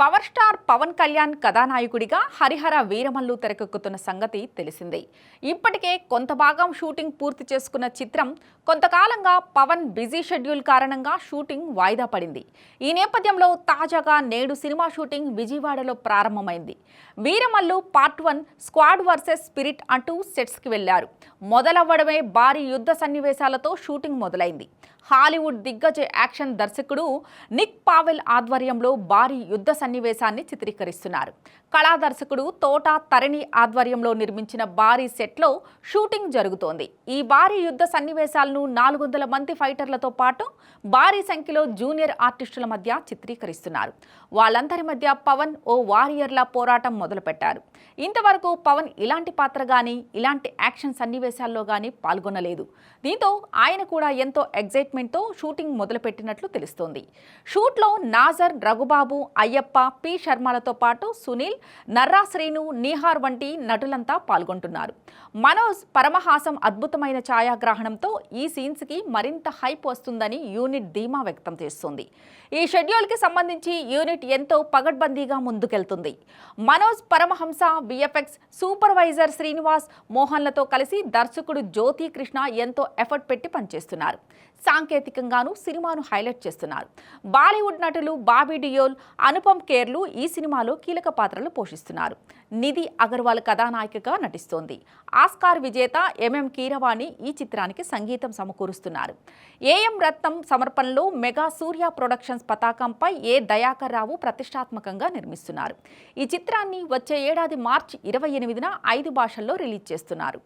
Power star Pawan Kalyan కథానాయకుడిగా హరిహర వీరమల్లు తెరకెక్కుతున్న సంగతి తెలిసిందే. ఇప్పటికే కొంత భాగం షూటింగ్ పూర్తి చేసుకున్న చిత్రం కొంతకాలంగా పవన్ బిజీ షెడ్యూల్ కారణంగా షూటింగ్ వాయిదా పడింది. ఈ నేపథ్యంలో తాజాగా నేడు సినిమా షూటింగ్ విజయవాడలో ప్రారంభమైంది. Veeramallu part one sword versus spirit అంటూ సెట్స్కి వెళ్ళారు. మొదలవ్వడమే భారీ యుద్ధ సన్నివేశాలతో షూటింగ్ మొదలైంది. హాలీవుడ్ దిగ్గజ యాక్షన్ దర్శకుడు నిక్ పావెల్ ఆధ్వర్యంలో భారీ యుద్ధ సన్నివేశాన్ని చిత్రీకరిస్తున్నారు. కళా దర్శకుడు తోట తరణి ఆధ్వర్యంలో నిర్మించిన భారీ సెట్లో షూటింగ్ జరుగుతోంది. ఈ భారీ యుద్ధ సన్నివేశాలను నాలుగు వందల మంది ఫైటర్లతో పాటు భారీ సంఖ్యలో జూనియర్ ఆర్టిస్టుల మధ్య చిత్రీకరిస్తున్నారు. వాళ్ళందరి మధ్య పవన్ ఓ వారియర్ల పోరాటం మొదలుపెట్టారు. ఇంతవరకు పవన్ ఇలాంటి పాత్ర కానీ ఇలాంటి యాక్షన్ సన్నివేశాల్లో కానీ పాల్గొనలేదు. దీంతో ఆయన కూడా ఎంతో ఎగ్జైట్మెంట్తో షూటింగ్ మొదలుపెట్టినట్లు తెలుస్తోంది. షూట్లో నాజర్ రఘుబాబు అయ్యప్ప పి శర్మలతో పాటు సునీల్ నర్రా శ్రీను నీహార్ వంటి నటులంతా పాల్గొంటున్నారు. మనోజ్ పరమహాసం అద్భుతమైన ఛాయాగ్రహణంతో ఈ సీన్స్కి మరింత హైప్ వస్తుందని యూనిట్ ధీమా వ్యక్తం చేస్తుంది. ఈ షెడ్యూల్కి సంబంధించి యూనిట్ ఎంతో పగడ్బందీగా ముందుకెళ్తుంది. మనోజ్ పరమహంస విఎఫ్ఎక్స్ సూపర్వైజర్ శ్రీనివాస్ మోహన్లతో కలిసి దర్శకుడు జ్యోతి కృష్ణ ఎంతో ఎఫర్ట్ పెట్టి పనిచేస్తున్నారు. సాంకేతికంగానూ సినిమాను హైలైట్ చేస్తున్నారు. బాలీవుడ్ నటులు బాబీ డియోల్ అనుపమ్ కేర్లు ఈ సినిమాలో కీలక పాత్రలు పోషిస్తున్నారు. నిధి అగర్వాల్ కథానాయికగా నటిస్తోంది. ఆస్కార్ విజేత ఎంఎం కీరవాణి ఈ చిత్రానికి సంగీతం సమకూరుస్తున్నారు. ఏఎం రత్నం సమర్పణలో మెగా సూర్య ప్రొడక్షన్స్ పతాకంపై ఏ దయాకర్ రావు ప్రతిష్టాత్మకంగా నిర్మిస్తున్నారు. ఈ చిత్రాన్ని వచ్చే ఏడాది మార్చి ఇరవై ఎనిమిదిన ఐదు భాషల్లో రిలీజ్ చేస్తున్నారు.